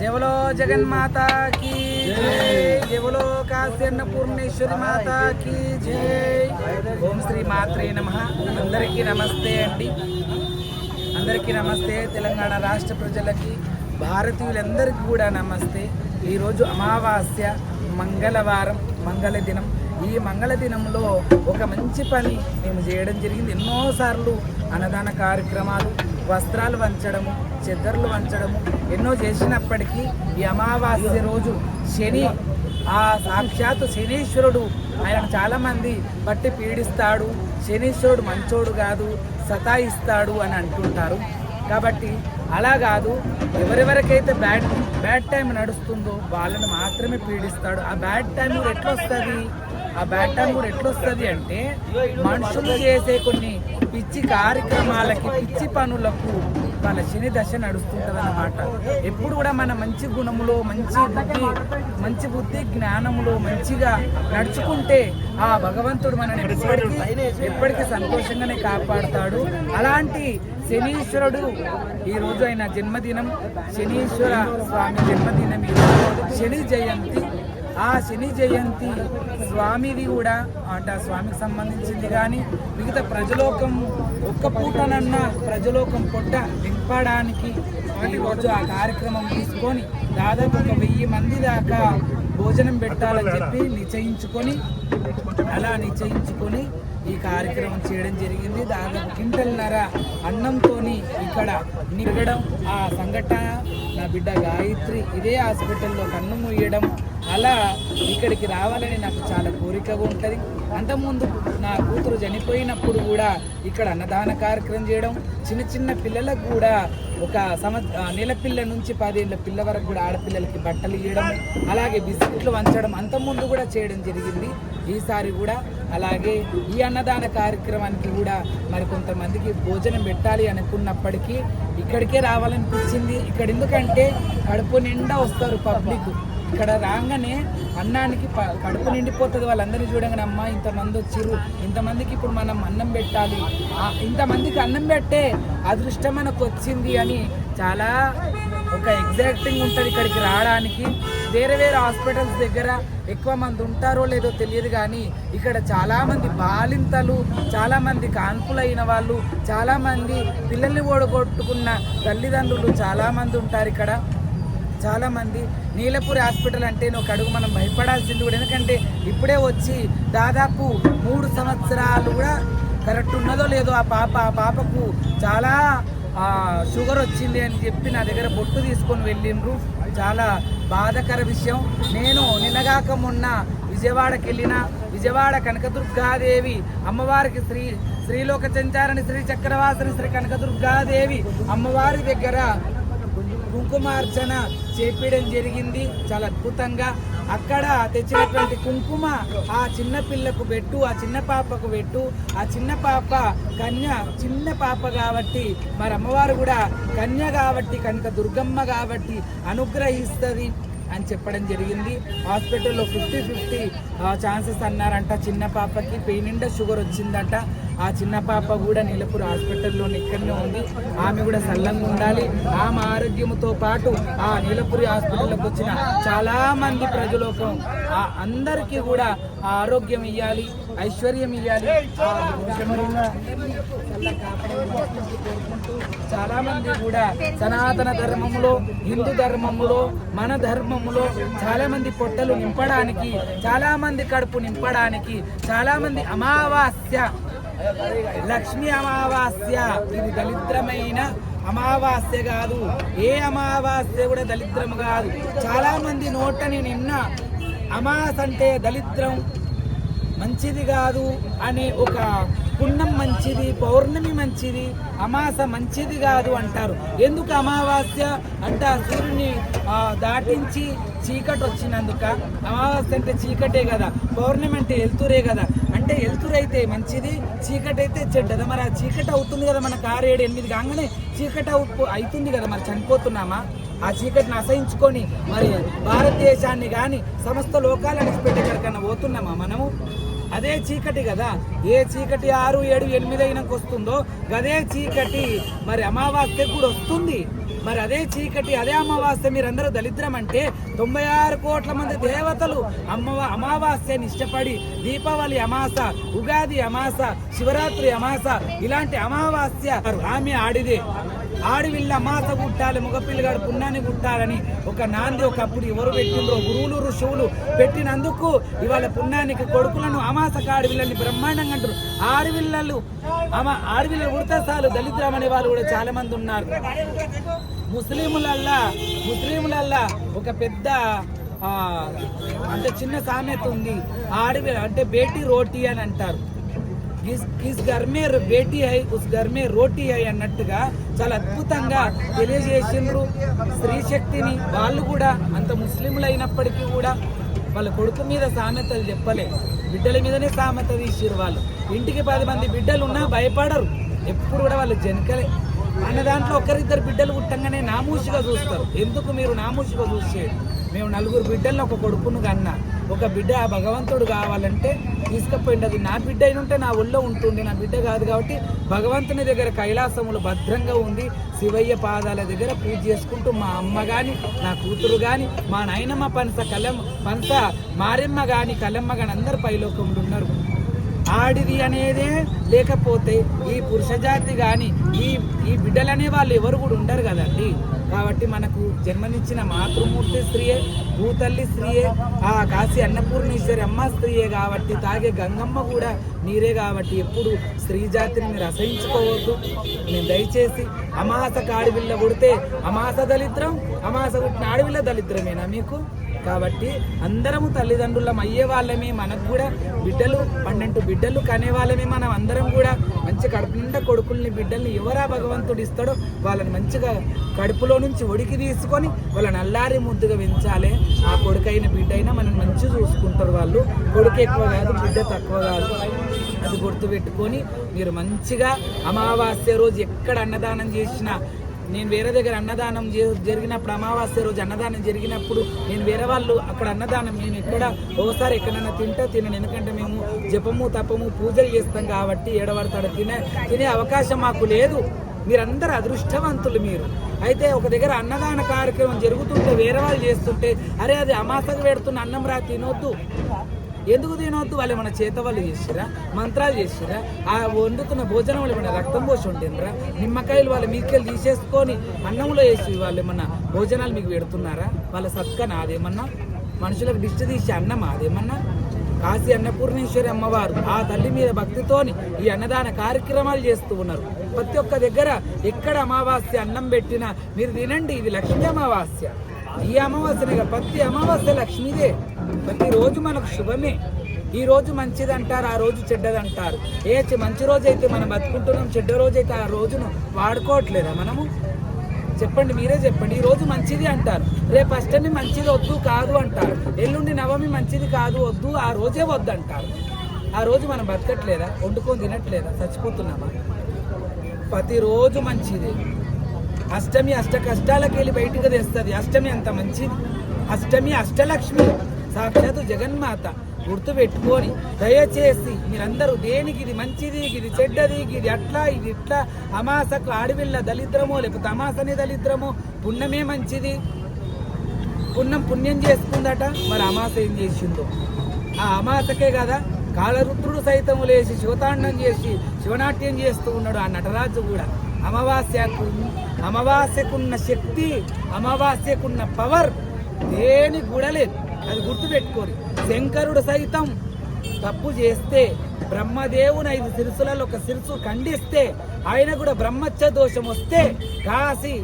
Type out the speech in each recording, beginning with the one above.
జవలో జగన్ మాతా की జై జయ బోలో కాశీ అన్నపూర్ణేశ్వరి జై. ఓం శ్రీ మాత్రే నమ. అందరికీ నమస్తే అండి. అందరికీ నమస్తే తెలంగాణ రాష్ట్ర ప్రజలకి భారతీయులందరికీ కూడా నమస్తే. ఈరోజు అమావాస్య మంగళవారం మంగళ దినం ఈ మంగళ దినంలో ఒక మంచి పని మేము చేయడం జరిగింది. ఎన్నోసార్లు అన్నదాన కార్యక్రమాలు వస్త్రాలు వంచడము చెద్దర్లు వంచడము ఎన్నో చేసినప్పటికీ ఈ అమావాస్య రోజు శని ఆ సాక్షాత్ శనీశ్వరుడు ఆయన చాలామంది బట్టి పీడిస్తాడు. శనీశ్వరుడు మంచోడు కాదు సతాయిస్తాడు అని అంటుంటారు. కాబట్టి అలా కాదు ఎవరెవరికైతే బ్యాడ్ బ్యాడ్ టైం నడుస్తుందో వాళ్ళని మాత్రమే పీడిస్తాడు. ఆ బ్యాడ్ టైం కూడా ఎట్లా వస్తుంది ఆ బ్యాడ్ టైం కూడా ఎట్లొస్తుంది అంటే మనుషులు చేసే కొన్ని పిచ్చి కార్యక్రమాలకి పిచ్చి పనులకు వాళ్ళ శని దశ నడుస్తుంటుంది అన్నమాట ఎప్పుడు కూడా మన మంచి గుణములో మంచి బుద్ధి మంచి బుద్ధి జ్ఞానములో మంచిగా నడుచుకుంటే ఆ భగవంతుడు మనని ఎప్పటికీ ఎప్పటికీ సంతోషంగానే కాపాడుతాడు. అలాంటి శనీశ్వరుడు ఈ రోజు ఆయన జన్మదినం శనీశ్వర స్వామి జన్మదినం ఈ శని జయంతి ఆ శని జయంతి. స్వామిది కూడా అంటే ఆ స్వామికి సంబంధించింది కానీ మిగతా ప్రజలోకం ఒక్క పూటనన్న ప్రజలోకం పొట్ట నింపడానికి ఈరోజు ఆ కార్యక్రమం తీసుకొని దాదాపు ఒక వెయ్యి మంది దాకా భోజనం పెట్టాలని చెప్పి నిశ్చయించుకొని అలా నిశ్చయించుకొని ఈ కార్యక్రమం చేయడం జరిగింది. దాదాపు క్వింటల్నర అన్నంతో ఇక్కడ నిరగడం ఆ సంఘటన నా బిడ్డ గాయత్రి ఇదే హాస్పిటల్లో కన్ను మూయడం అలా ఇక్కడికి రావాలని నాకు చాలా కోరికగా ఉంటుంది. అంతకుముందు నా కూతురు చనిపోయినప్పుడు కూడా ఇక్కడ అన్నదాన కార్యక్రమం చేయడం చిన్న చిన్న పిల్లలకు కూడా ఒక సమ నెలపిల్ల నెల పిల్ల నుంచి పదేళ్ళ పిల్ల వరకు కూడా ఆడపిల్లలకి బట్టలు ఇవ్వడం అలాగే బిస్కెట్లు వంచడం అంతకుముందు కూడా చేయడం జరిగింది. ఈసారి కూడా అలాగే ఈ అన్నదాన కార్యక్రమానికి కూడా మరి కొంతమందికి భోజనం పెట్టాలి అనుకున్నప్పటికీ ఇక్కడికే రావాలనిపించింది. ఇక్కడ ఎందుకంటే కడుపు నిండా వస్తారు పబ్లిక్. ఇక్కడ రాగానే అన్నానికి కడుపు నిండిపోతుంది వాళ్ళందరినీ చూడగానే అమ్మ ఇంతమంది వచ్చిర్రు ఇంతమందికి ఇప్పుడు మనం అన్నం పెట్టాలి. ఇంతమందికి అన్నం పెట్టే అదృష్టం మనకు వచ్చింది అని చాలా ఒక ఎగ్జాక్టింగ్ ఉంటుంది ఇక్కడికి రావడానికి. వేరే వేరే హాస్పిటల్స్ దగ్గర ఎక్కువ మంది ఉంటారో లేదో తెలియదు కానీ ఇక్కడ చాలామంది బాలింతలు చాలామంది కాన్పులైన వాళ్ళు చాలామంది పిల్లల్ని ఓడగొట్టుకున్న తల్లిదండ్రులు చాలామంది ఉంటారు ఇక్కడ. చాలామంది నీలపూరి హాస్పిటల్ అంటే ఒక అడుగు మనం భయపడాల్సింది కూడా. ఎందుకంటే ఇప్పుడే వచ్చి దాదాపు మూడు సంవత్సరాలు కూడా కరెక్ట్ ఉన్నదో లేదో ఆ పాప ఆ పాపకు చాలా షుగర్ వచ్చింది అని చెప్పి నా దగ్గర బొట్టు తీసుకొని వెళ్ళిండ్రు. చాలా బాధకర విషయం. నేను నిన్నగాక మొన్న విజయవాడకి వెళ్ళిన విజయవాడ కనకదుర్గాదేవి అమ్మవారికి శ్రీ శ్రీలోక సంచారణి శ్రీ చక్రవాసని శ్రీ కనకదుర్గాదేవి అమ్మవారి దగ్గర కుంకుమార్చన చేపించడం జరిగింది. చాలా అద్భుతంగా. అక్కడ తెచ్చినటువంటి కుంకుమ ఆ చిన్న పిల్లకు పెట్టు ఆ చిన్న పాపకు పెట్టు ఆ చిన్న పాప కన్య చిన్న పాప కాబట్టి మరి అమ్మవారు కూడా కన్య కాబట్టి కనుక దుర్గమ్మ కాబట్టి అనుగ్రహిస్తుంది అని చెప్పడం జరిగింది. హాస్పిటల్లో ఫిఫ్టీ ఫిఫ్టీ ఛాన్సెస్ అన్నారంట చిన్న పాపకి. పెయిన్ నిండా షుగర్ వచ్చిందంట. ఆ చిన్న పాప కూడా నీలపూర్ హాస్పిటల్లో ఇక్కడనే ఉంది. ఆమె కూడా సల్లంగా ఉండాలి. ఆమె ఆరోగ్యంతో పాటు ఆ నీలపూరి హాస్పిటల్లోకి వచ్చిన చాలా మంది ప్రజలోకం ఆ అందరికీ కూడా ఆ ఆరోగ్యం ఇవ్వాలి ఐశ్వర్యం ఇవ్వాలి చాలా మంది కూడా సనాతన ధర్మములో హిందూ ధర్మములో మన ధర్మములో చాలా మంది పొట్టలు నింపడానికి చాలా మంది కడుపు నింపడానికి చాలా మంది అమావాస్య లక్ష్మి అమావాస్య. ఇది దరిద్రమైన అమావాస్య కాదు. ఏ అమావాస్య కూడా దరిద్రం కాదు. చాలా మంది నోటని నిన్న అమాస్ అంటే దరిద్రం మంచిది కాదు అనే ఒక పుణ్యం మంచిది పౌర్ణమి మంచిది అమాస మంచిది కాదు అంటారు. ఎందుకు అమావాస్య అంటే ఆ సూర్యుని దాటించి చీకటి వచ్చినందుక? అమావాస్య అంటే చీకటే కదా పౌర్ణమి అంటే వెళ్తురే కదా. అంటే వెళ్తురైతే మంచిది చీకటి అయితే చెడ్డదా. మరి ఆ చీకటి అవుతుంది కదా మన కారు ఏడు ఎనిమిది కాగానే చీకటి అవుతు- అవుతుంది కదా మరి చనిపోతున్నామా? ఆ చీకటిని అసహించుకొని మరి భారతదేశాన్ని కానీ సమస్త లోకాలు అడిచిపెట్టే పెట్టేకన్నా పోతున్నామా మనము? అదే చీకటి కదా. ఏ చీకటి ఆరు ఏడు ఎనిమిది అయినాక వస్తుందో అదే చీకటి. మరి అమావాస్య కూడా వస్తుంది? మరి అదే చీకటి అదే అమావాస్య మీరందరూ దళిద్రం అంటే తొంభై ఆరు కోట్ల మంది దేవతలు అమ్మ అమావాస్యని ఇష్టపడి దీపావళి అమాస ఉగాది అమాస శివరాత్రి అమాస ఇలాంటి అమావాస్య ఆమె ఆడిదే. ఆడవిళ్ళ మాత పుట్టాలి మగపిల్లగాడు పుణ్యాన్ని పుట్టాలని ఒక నాంది ఒకప్పుడు ఎవరు పెట్టిండ్రో గురువులు ఋషువులు పెట్టినందుకు ఇవాళ పుణ్యానికి కొడుకులను అమాస ఆడవిల్లని బ్రహ్మాండంగా అంటారు ఆడవిల్లలు అమ ఆడవిళ్ళ ఉడతా దళిద్రం అనే వాళ్ళు కూడా చాలా మంది ఉన్నారు. ముస్లింలల్లా ముస్లింలల్లా ఒక పెద్ద అంటే చిన్న సామెత ఉంది. ఆడవి అంటే బేటీ రోటీ అని అంటారు. ఇస్ ఇస్ ఘర్ మే బేటీ హై ఉస్ ఘర్ మే రోటీ హై అన్నట్టుగా చాలా అద్భుతంగా తెలియజేసిండ్రు. స్త్రీ శక్తిని వాళ్ళు కూడా అంత ముస్లింలు అయినప్పటికీ కూడా వాళ్ళ కొడుకు మీద సామెతలు చెప్పలే. బిడ్డల మీదనే సామెత తీసిరు వాళ్ళు. ఇంటికి పది మంది బిడ్డలు ఉన్నా భయపడరు. ఎప్పుడు కూడా వాళ్ళు జనకలే. అన్న దాంట్లో ఒకరిద్దరు బిడ్డలు పుట్టంగానే నామూసిగా చూస్తారు. ఎందుకు మీరు నామూషిగా చూసేది? మేము నలుగురు బిడ్డలను ఒక కొడుకును కన్నా. ఒక బిడ్డ ఆ భగవంతుడు కావాలంటే తీసుకుపోయింది అది నా బిడ్డ అయిన ఉంటే నా ఒళ్ళో ఉంటుండే నా బిడ్డ కాదు కాబట్టి భగవంతుని దగ్గర కైలాసములు భద్రంగా ఉంది శివయ్య పాదాల దగ్గర పూజ చేసుకుంటూ మా అమ్మ కానీ నా కూతురు కానీ మా నాయనమ్మ పనస కలమ్మ పనస మారెమ్మ కానీ కలమ్మ కానీ అందరు పైలోకంలో ఉన్నారు. ఆడిది అనేదే లేకపోతే ఈ పురుష జాతి కానీ ఈ ఈ బిడ్డలనే వాళ్ళు ఎవరు కూడా ఉండరు కదండి. కాబట్టి మనకు జన్మనిచ్చిన మాతృమూర్తి స్త్రీయే భూతల్లి స్త్రీయే ఆ కాశీ అన్నపూర్ణేశ్వరి అమ్మ స్త్రీయే కాబట్టి తాగే గంగమ్మ కూడా నీరే కాబట్టి ఎప్పుడు స్త్రీ జాతిని మీరు అసహించుకోవద్దు నేను దయచేసి అమాస కాడివిల్ల కొడితే అమాస దళిద్రం అమాస కుట్టిన ఆడవిల్ల దళిద్రమేనా మీకు? కాబట్టి అందరము తల్లిదండ్రులం అయ్యే వాళ్ళమే మనకు కూడా బిడ్డలు పన్నెండు బిడ్డలు కనే వాళ్ళమే మనం అందరం కూడా. మంచి కడుపు నిండా కొడుకుల్ని బిడ్డల్ని ఎవరా భగవంతుడు ఇస్తాడో వాళ్ళని మంచిగా కడుపులో నుంచి ఒడికి తీసుకొని వాళ్ళని అల్లారి ముద్దుగా పెంచాలి. ఆ కొడుకైన బిడ్డ అయినా మనం మంచిగా చూసుకుంటారు వాళ్ళు. కొడుకు ఎక్కువ కాదు బిడ్డ తక్కువ కాదు. అది గుర్తుపెట్టుకొని మీరు మంచిగా అమావాస్య రోజు ఎక్కడ అన్నదానం చేసినా నేను వేరే దగ్గర అన్నదానం జరిగినప్పుడు అమావాస్య రోజు అన్నదానం జరిగినప్పుడు నేను వేరే వాళ్ళు అక్కడ అన్నదానం మేము ఎక్కడ ఒకసారి ఎక్కడైనా తింటా తినను. ఎందుకంటే మేము జపము తపము పూజలు చేస్తాం కాబట్టి ఏడవడతాడు. తినే తినే అవకాశం మాకు లేదు. మీరందరూ అదృష్టవంతులు మీరు. అయితే ఒక దగ్గర అన్నదాన కార్యక్రమం జరుగుతుంటే వేరే వాళ్ళు చేస్తుంటే అరే అది అమాసకు పెడుతున్న అన్నం రా తినొద్దు. ఎందుకు తినవద్దు వాళ్ళు ఏమైనా చేత వాళ్ళు చేసిరా? మంత్రాలు చేసిరా? ఆ వండుతున్న భోజనం వాళ్ళు ఏమైనా రక్తం పోసి ఉంటుందిరా నిమ్మకాయలు వాళ్ళ మీకెళ్ళి తీసేసుకొని అన్నంలో వేసి వాళ్ళు ఏమన్నా భోజనాలు మీకు పెడుతున్నారా? వాళ్ళ సత్కా నాదేమన్నా? మనుషులకు దిష్టి తీసి అన్నం అదేమన్నా కాశీ అన్నపూర్ణేశ్వరి అమ్మవారు ఆ తల్లి మీద భక్తితోని ఈ అన్నదాన కార్యక్రమాలు చేస్తూ ఉన్నారు. ప్రతి ఒక్క దగ్గర ఎక్కడ అమావాస్య అన్నం పెట్టినా మీరు తినండి ఇది లక్ష్మీ అమావాస్య. ఈ అమావాస్యనే ప్రతి అమావాస్య లక్ష్మీదే. ప్రతిరోజు మనకు శుభమే. ఈ రోజు మంచిది అంటారు ఆ రోజు చెడ్డది అంటారు ఏ మంచి రోజు అయితే మనం బతుకుంటున్నాం చెడ్డ రోజు అయితే ఆ రోజును వాడుకోవట్లేదా మనము? చెప్పండి మీరే చెప్పండి. ఈ రోజు మంచిది అంటారు. రేపు అష్టమి మంచిది వద్దు కాదు అంటారు. ఎల్లుండి నవమి మంచిది కాదు వద్దు ఆ రోజే వద్దు అంటారు ఆ రోజు మనం బతకట్లేదా? వండుకొని తినట్లేదా? చచ్చిపోతున్నామా? ప్రతిరోజు మంచిది. అష్టమి అష్ట కష్టాలకు వెళ్ళి బయటకు తెస్తుంది. అష్టమి అంత మంచిది. అష్టమి అష్టలక్ష్మి. సాక్షాత్తు జగన్మాత గుర్తుపెట్టుకొని దయచేసి మీరందరూ దేనికి ఇది మంచిది ఇది చెడ్డది ఇది అట్లా ఇది ఇట్లా అమాసకు ఆడవిల్ల దళిద్రమో లేకపోతే అమాసనే దళిద్రమో పుణ్యమే మంచిది. పుణ్యం పుణ్యం చేసుకుందట మరి అమాస ఏం చేసిందో? ఆ అమాసకే కదా కాలరుద్రుడు సైతం లేచి శివతాండం చేసి శివనాట్యం చేస్తూ ఉన్నాడు ఆ నటరాజు కూడా. అమావాస్యకు అమావాస్యకున్న శక్తి అమావాస్యకున్న పవర్ దేని కూడా లేదు. అది గుర్తుపెట్టుకోరు. శంకరుడు సైతం తప్పు చేస్తే బ్రహ్మదేవుని ఐదు శిరసులలో ఒక శిరసు ఖండిస్తే ఆయన కూడా బ్రహ్మచ్చ దోషం వస్తే కాసి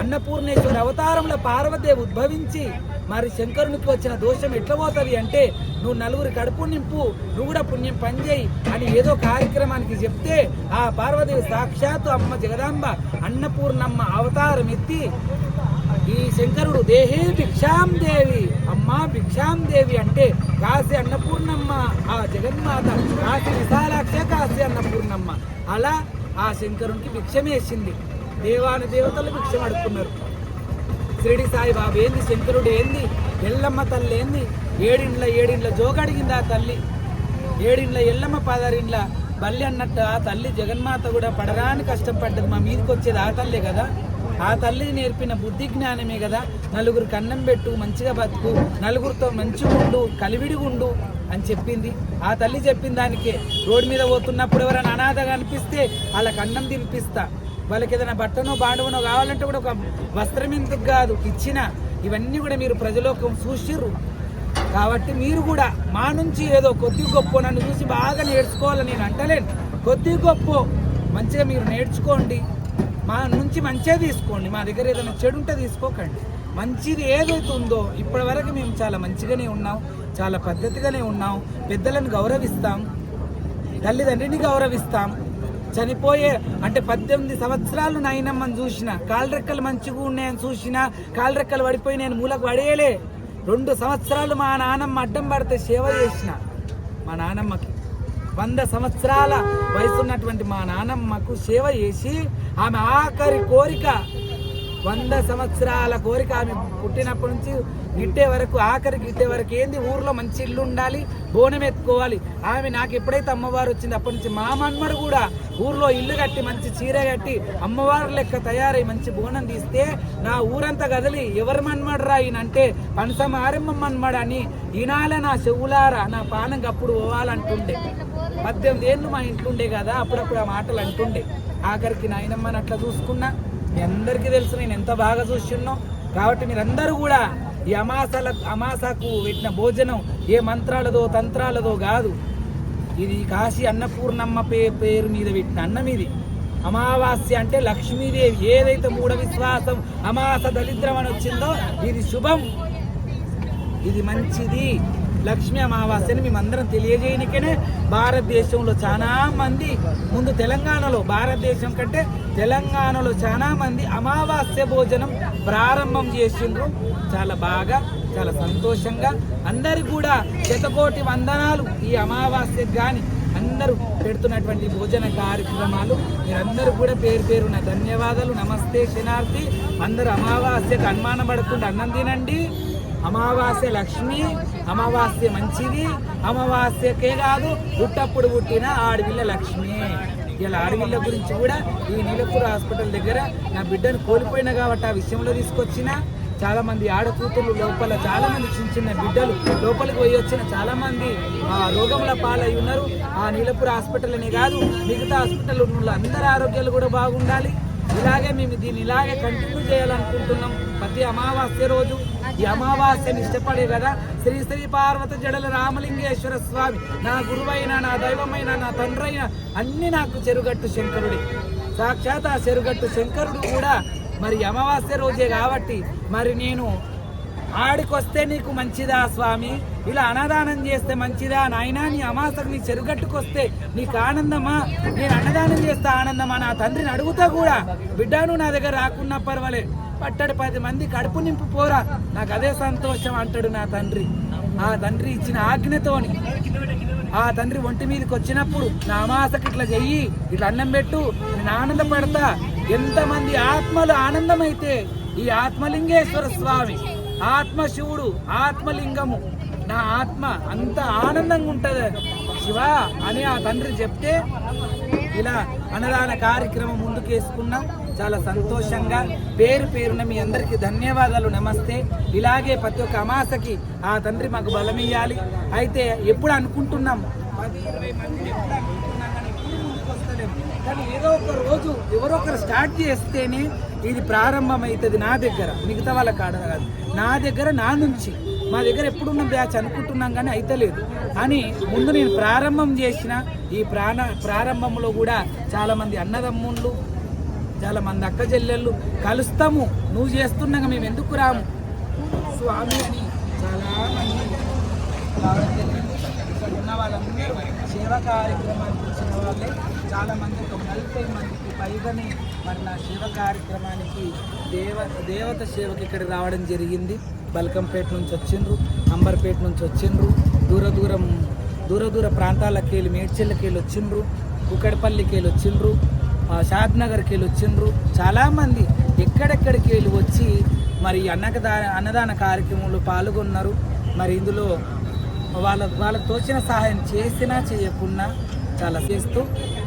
అన్నపూర్ణేశ్వరి అవతారంలో పార్వదేవి ఉద్భవించి మరి శంకరునికి వచ్చిన దోషం ఎట్లా పోతుంది అంటే నువ్వు నలుగురి కడుపు నింపు నువ్వు కూడా పుణ్యం పనిచేయి అని ఏదో కార్యక్రమానికి చెప్తే ఆ పార్వదేవి సాక్షాత్తు అమ్మ జగదాంబ అన్నపూర్ణమ్మ అవతారం ఎత్తి ఈ శంకరుడు దేహే భిక్షాం దేవి అమ్మా భిక్షాం దేవి అంటే కాశీ అన్నపూర్ణమ్మ ఆ జగన్మాత కాశీ విశాలాక్ష కాశీ అన్నపూర్ణమ్మ అలా ఆ శంకరునికి భిక్షమేసింది దేవాను దేవతలు భిక్షం అడుక్కున్నారు. షిరిడి సాయిబాబు ఏంది శంకరుడు ఏంది ఎల్లమ్మ తల్లి ఏంది ఏడిండ్ల ఏడిండ్ల జోగడిగింది ఆ తల్లి? ఏడిండ్ల ఎల్లమ్మ పదరిండ్ల బల్లి అన్నట్టు ఆ తల్లి జగన్మాత కూడా పడరాని కష్టపడ్డది మా మీదకి వచ్చేది ఆ తల్లే కదా? ఆ తల్లి నేర్పిన బుద్ధి జ్ఞానమే కదా. నలుగురికి అన్నం పెట్టు మంచిగా బతుకు. నలుగురితో మంచిగా ఉండు కలివిడిగా ఉండు అని చెప్పింది. ఆ తల్లి చెప్పిన దానికే రోడ్డు మీద పోతున్నప్పుడు ఎవరైనా అనాథగా అనిపిస్తే వాళ్ళకి అన్నం తినిపిస్తా. వాళ్ళకి ఏదైనా బట్టనో బాండవనో కావాలంటే కూడా ఒక వస్త్రం ఎందుకు కాదు ఇచ్చిన. ఇవన్నీ కూడా మీరు ప్రజలోకం చూసిర్రు. కాబట్టి మీరు కూడా మా నుంచి ఏదో కొద్ది గొప్ప నన్ను చూసి బాగా నేర్చుకోవాలని నేను అంటలేను. కొద్ది గొప్ప. మంచిగా మీరు నేర్చుకోండి. మా నుంచి మంచిగా తీసుకోండి. మా దగ్గర ఏదైనా చెడు ఉంటే తీసుకోకండి. మంచిది ఏదైతే ఉందో ఇప్పటి వరకు మేము చాలా మంచిగానే ఉన్నాం చాలా పద్ధతిగానే ఉన్నాం. పెద్దలను గౌరవిస్తాం తల్లిదండ్రిని గౌరవిస్తాం. చనిపోయే అంటే పద్దెనిమిది సంవత్సరాలు నాయనమ్మని చూసిన కాళ్ళరెక్కలు మంచిగా ఉన్నాయని చూసిన కాళ్ళరెక్కలు పడిపోయి నేను మూలకు పడేయలే. రెండు సంవత్సరాలు మా నానమ్మ అడ్డం పడితే సేవ చేసిన మా నానమ్మకి. వంద సంవత్సరాల వయసున్నటువంటి మా నానమ్మకు సేవ చేసి ఆమె ఆఖరి కోరిక వంద సంవత్సరాల కోరిక ఆమె పుట్టినప్పటి నుంచి గిట్టే వరకు ఆఖరి గిట్టే వరకు ఏంది? ఊర్లో మంచి ఇల్లు ఉండాలి బోనం ఎత్తుకోవాలి. ఆమె నాకు ఎప్పుడైతే అమ్మవారు వచ్చింది అప్పటి నుంచి మా మన్మడు కూడా ఊర్లో ఇల్లు కట్టి మంచి చీర కట్టి అమ్మవారు లెక్క తయారై మంచి బోనం తీస్తే నా ఊరంతా కదిలి ఎవరు మన్మడరా ఈయనంటే పనసమ ఆరంభం మన్మడని ఈనాల నా చెవులారా నా పానం అప్పుడు పోవాలంటుండే. పద్దెనిమిది ఏళ్ళు మా ఇంట్లో ఉండే కదా అప్పుడప్పుడు ఆ మాటలు అంటుండే. ఆఖరికి నాయనమ్మని అట్లా చూసుకున్నా. మీ అందరికీ తెలుసు నేను ఎంత బాగా చూస్తున్నో కాబట్టి మీరందరూ కూడా ఈ అమాసల అమాసకు పెట్టిన భోజనం ఏ మంత్రాలదో తంత్రాలదో కాదు. ఇది కాశీ అన్నపూర్ణమ్మ పే పేరు మీద పెట్టిన అన్నం ఇది. అమావాస్య అంటే లక్ష్మీదేవి ఏదైతే మూఢ విశ్వాసం అమాస దరిద్రం అని వచ్చిందో ఇది శుభం. ఇది మంచిది. లక్ష్మీ అమావాస్యని మేమందరం తెలియజేయనికనే భారతదేశంలో చాలా మంది ముందు తెలంగాణలో భారతదేశం కంటే తెలంగాణలో చాలా మంది అమావాస్య భోజనం ప్రారంభం చేసిండ్రు. చాలా బాగా చాలా సంతోషంగా అందరు కూడా శతకోటి వందనాలు ఈ అమావాస్యకు కానీ అందరూ పెడుతున్నటువంటి భోజన కార్యక్రమాలు. మీరందరూ కూడా పేరు పేరున ధన్యవాదాలు. నమస్తే శనార్థి అందరూ అమావాస్యకు అనుమానం అన్నం తినండి. అమావాస్య లక్ష్మి అమావాస్య మంచిది అమావాస్యకే కాదు పుట్టప్పుడు పుట్టిన ఆడపిల్ల లక్ష్మి. ఇలా ఆడపిల్ల గురించి కూడా ఈ నీలపూర్ హాస్పిటల్ దగ్గర నా బిడ్డను కోల్పోయినా కాబట్టి ఆ విషయంలో తీసుకొచ్చిన. చాలా మంది ఆడకూతులు లోపల చాలా మంది చిన్న చిన్న బిడ్డలు లోపలికి పోయి వచ్చిన చాలా మంది ఆ రోగముల పాలై ఉన్నారు. ఆ నీలపూర్ హాస్పిటల్ అనే కాదు మిగతా హాస్పిటల్ ఉన్న అందరి ఆరోగ్యాలు కూడా బాగుండాలి. ఇలాగే మేము దీన్ని ఇలాగే కంటిన్యూ చేయాలనుకుంటున్నాం. ప్రతి అమావాస్య రోజు ఈ అమావాస్యని ఇష్టపడే కదా శ్రీ శ్రీ పార్వత జడల రామలింగేశ్వర స్వామి. నా గురువైన నా దైవమైన నా తండ్రైన అన్ని నాకు చెరుగట్టు శంకరుడి. సాక్షాత్ ఆ చెరుగట్టు శంకరుడు కూడా మరి అమావాస్య రోజే కాబట్టి మరి నేను ఆడికొస్తే నీకు మంచిదా స్వామి? ఇలా అన్నదానం చేస్తే మంచిదా? నాయనా నీ అమాసకు నీ చెరుగట్టుకొస్తే నీకు ఆనందమా? నేను అన్నదానం చేస్తే ఆనందమా? నా తండ్రిని అడుగుతా కూడా బిడ్డాను నా దగ్గర రాకున్నా పర్వాలేదు పట్టడు పది మంది కడుపు నింపు పోరా. నాకు అదే సంతోషం అంటాడు నా తండ్రి. ఆ తండ్రి ఇచ్చిన ఆజ్ఞతోని. ఆ తండ్రి ఒంటి మీదకి వచ్చినప్పుడు నా అమాసకి ఇట్లా చెయ్యి ఇట్లా అన్నం పెట్టు నేను ఆనందపడతా. ఎంతమంది ఆత్మలు ఆనందమైతే ఈ ఆత్మలింగేశ్వర స్వామి ఆత్మ శివుడు ఆత్మలింగము. నా ఆత్మ అంత ఆనందంగా ఉంటుంది. శివ అని ఆ తండ్రి చెప్తే ఇలా అన్నదాన కార్యక్రమం ముందుకు వేసుకున్నాం చాలా సంతోషంగా. పేరు పేరున మీ అందరికీ ధన్యవాదాలు నమస్తే. ఇలాగే ప్రతి ఒక్క అమాసకి ఆ తండ్రి మాకు బలమియ్యాలి. అయితే ఎప్పుడు అనుకుంటున్నాం? పది ఇరవై మంది ఎప్పుడు అనుకుంటున్నాం కానీ ఎప్పుడు కానీ ఏదో ఒక రోజు ఎవరో ఒకరు స్టార్ట్ చేస్తేనే ఇది ప్రారంభం అవుతుంది నా దగ్గర. మిగతా వాళ్ళ కాడ కాదు. నా దగ్గర నా నుంచి. మా దగ్గర ఎప్పుడున్న బ్యాచ్ అనుకుంటున్నాం కానీ అయితలేదు అని ముందు నేను ప్రారంభం చేసిన ఈ ప్రాణ ప్రారంభంలో కూడా చాలామంది అన్నదమ్ముళ్ళు చాలామంది అక్క చెల్లెళ్ళు కలుస్తాము. నువ్వు చేస్తున్నాక మేము ఎందుకు రాము? స్వామి అని చాలా మంది జరిగింది. ఇక్కడ ఉన్న వాళ్ళందరూ సేవా కార్యక్రమానికి వచ్చిన వాళ్ళే. చాలామంది ఒక నలభై మందికి పైగానే మరి నా సేవ కార్యక్రమానికి దేవ దేవత సేవకి ఇక్కడ రావడం జరిగింది. బల్కంపేట నుంచి వచ్చిండ్రు అంబర్పేట నుంచి వచ్చిండ్రు దూర దూరం దూర దూర ప్రాంతాలకి వెళ్ళి మేడ్చెల్లకి వెళ్ళి వచ్చిండ్రు కుక్కడపల్లికి వెళ్ళి వచ్చిండ్రు షాద్ నగర్కి వెళ్ళి వచ్చిండ్రు. చాలామంది ఎక్కడెక్కడికి వెళ్ళి వచ్చి మరి అన్నదా అన్నదాన కార్యక్రమంలో పాల్గొన్నారు. మరి ఇందులో వాళ్ళ వాళ్ళకు తోచిన సహాయం చేసినా చేయకుండా చాలా చేస్తూ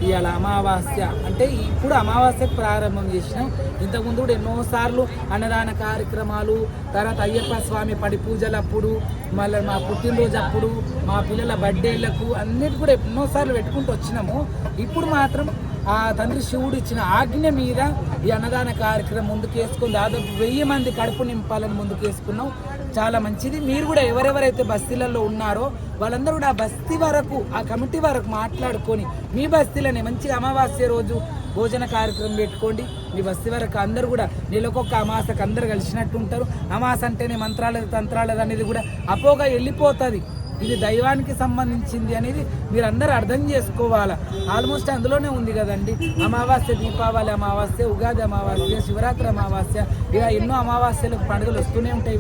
ఇవాళ అమావాస్య. అంటే ఇప్పుడు అమావాస్యకు ప్రారంభం చేసినాం ఇంతకుముందు కూడా ఎన్నోసార్లు అన్నదాన కార్యక్రమాలు తర్వాత అయ్యప్ప స్వామి పడి పూజలప్పుడు మళ్ళీ మా పుట్టినరోజు అప్పుడు మా పిల్లల బర్త్డేలకు అన్నిటి కూడా ఎన్నోసార్లు పెట్టుకుంటూ వచ్చినాము. ఇప్పుడు మాత్రం ఆ తండ్రి శివుడు ఇచ్చిన ఆజ్ఞ మీద ఈ అన్నదాన కార్యక్రమం ముందుకు వేసుకుని దాదాపు వెయ్యి మంది కడుపు నింపాలని ముందుకు వేసుకున్నాం చాలా మంచిది. మీరు కూడా ఎవరెవరైతే బస్తీలలో ఉన్నారో వాళ్ళందరూ కూడా ఆ బస్తీ వరకు ఆ కమిటీ వరకు మాట్లాడుకొని మీ బస్తీలని మంచిగా అమావాస్య రోజు భోజన కార్యక్రమం పెట్టుకోండి. మీ బస్తీ వరకు అందరూ కూడా నెలకొక్క అమాసకు అందరు కలిసినట్టు ఉంటారు. అమాస అంటేనే మంత్రాలది తంత్రాలది అనేది కూడా అపోగా వెళ్ళిపోతుంది. ఇది దైవానికి సంబంధించింది అనేది మీరు అందరూ అర్థం చేసుకోవాలా? ఆల్మోస్ట్ అందులోనే ఉంది కదండి. అమావాస్య దీపావళి అమావాస్య ఉగాది అమావాస్య శివరాత్రి అమావాస్య ఇలా ఎన్నో అమావాస్యలకు పండుగలు వస్తూనే ఉంటాయి